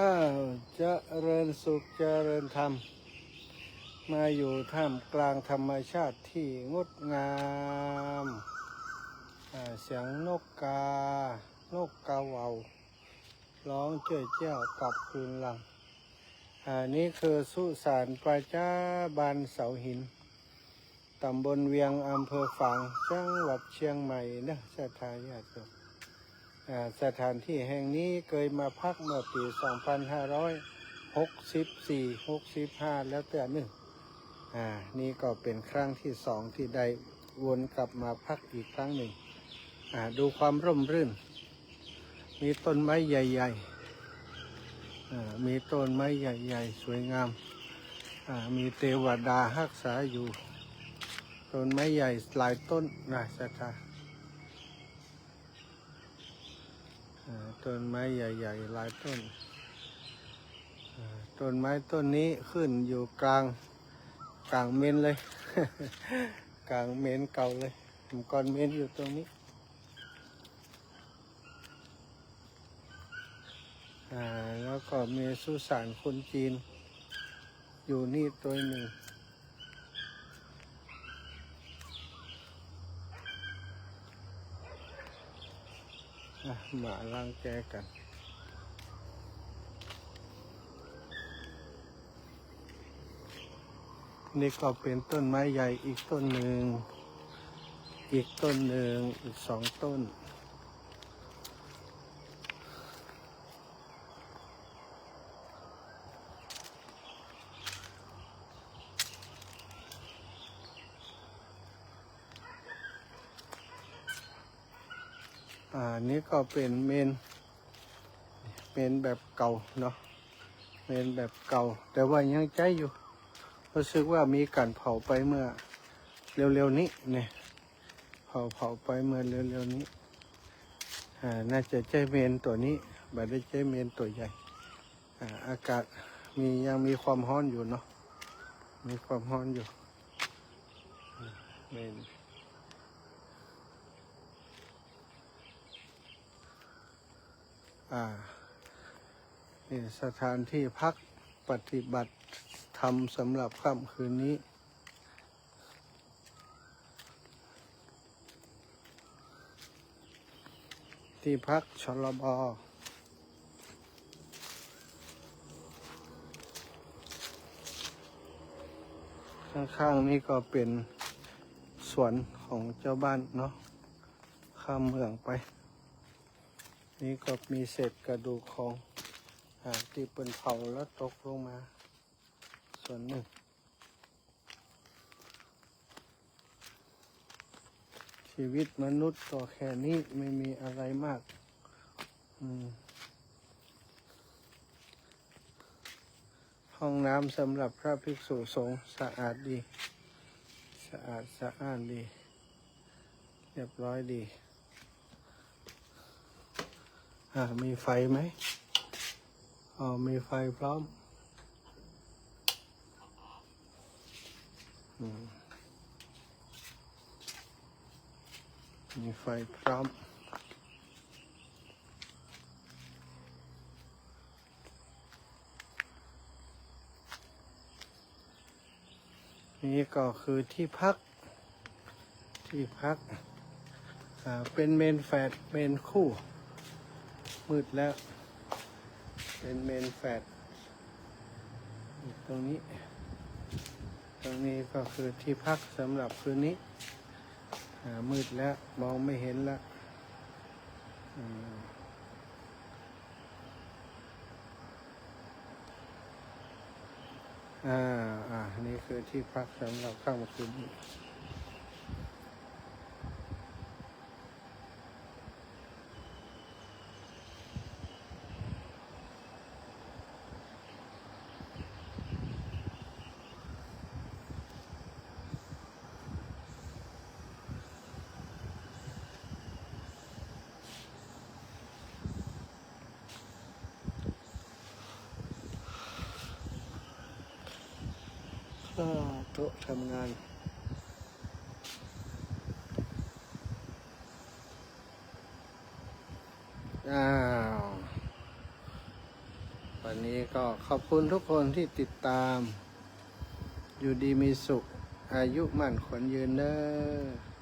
อ้าวเริญสุขเจริญธรรม มาอยู่ท่ามกลางธรรมชาติที่งดงามเสียงนกกา นกกาเหว่าร้องเจ้ยเจ้ากลับคืนหลังอันนี้คือสุสานประจาบานเสาหิน ตำบลเวียงอำเภอฝางจังหวัดเชียงใหม่นะสถานญาติโยม สถานที่แห่งนี้เคยมาพักเมื่อปี 2564 65 แล้วแต่หนึ่งอ่า นี่ก็เป็นครั้งที่สองที่ได้วนกลับมาพักอีกครั้งหนึ่ง อ่า ดูความร่มรื่น มีต้นไม้ใหญ่ๆอ่ามีต้นไม้ใหญ่ๆ สวยงาม อ่า มีเทวดารักษาอยู่ ต้นไม้ใหญ่หลายต้นนะสถาน อ่า ต้นไม้ใหญ่ ๆ หลายต้น ต้นไม้ต้นนี้ขึ้นอยู่กลางกลางเมนเลย กลางเมนเก่าเลยก้อนเมนอยู่ตรงนี้แล้วก็มีสุสานคนจีน อยู่นี่ตัวหนึ่ง มาล้างแกกันนี่ก็เป็นต้นไม้ใหญ่อีกต้นหนึ่ง อีกต้นหนึ่ง อีกสองต้น อ่านี่ก็เป็นเมน เมนแบบเก่าเนาะ เมนแบบเก่า แต่ว่ายังใจอยู่ รู้สึกว่ามีการเผาไปเมื่อเร็วๆนี้เนี่ย เผาเผาไปเมื่อเร็วๆนี้ อ่า น่าจะใช้เมนตัวนี้ไม่ได้ใช้เมนตัวใหญ่ อ่า อากาศมียังมีความร้อนอยู่เนาะ มีความร้อนอยู่ เมน อ่านี่สถานที่พักปฏิบัติธรรมสำหรับค่ำคืนนี้ ที่พักชลบข้างๆนี่ก็เป็นสวนของเจ้าบ้านเนาะข้ามเมืองไป นี่ก็มีเศษกระดูกของอาที่เป็นเผาแล้วตกลงมา ส่วนหนึ่ง ชีวิตมนุษย์ก็แค่นี้ไม่มีอะไรมาก อืมห้องน้ำสำหรับพระภิกษุสงฆ์สะอาดดี สะอาดสะอ้านดี เรียบร้อยดี อ่ามีไฟไหมอ๋อมีไฟพร้อมมีไฟพร้อมนี่ก็คือที่พัก ที่พัก เป็นเมนแฟดเมนคู่ มืดแล้ว เป็นเมนแฟดตรงนี้ ตรงนี้ก็คือที่พักสำหรับคืนนี้ มืดแล้ว มองไม่เห็นแล้วอ่า อ่า นี่คือที่พักสำหรับค่ำคืนนี้ โต๊ะทำงานอ้าววันนี้ก็ขอบคุณทุกคนที่ติดตาม อยู่ดีมีสุข อายุมั่นขวัญยืนเด้อ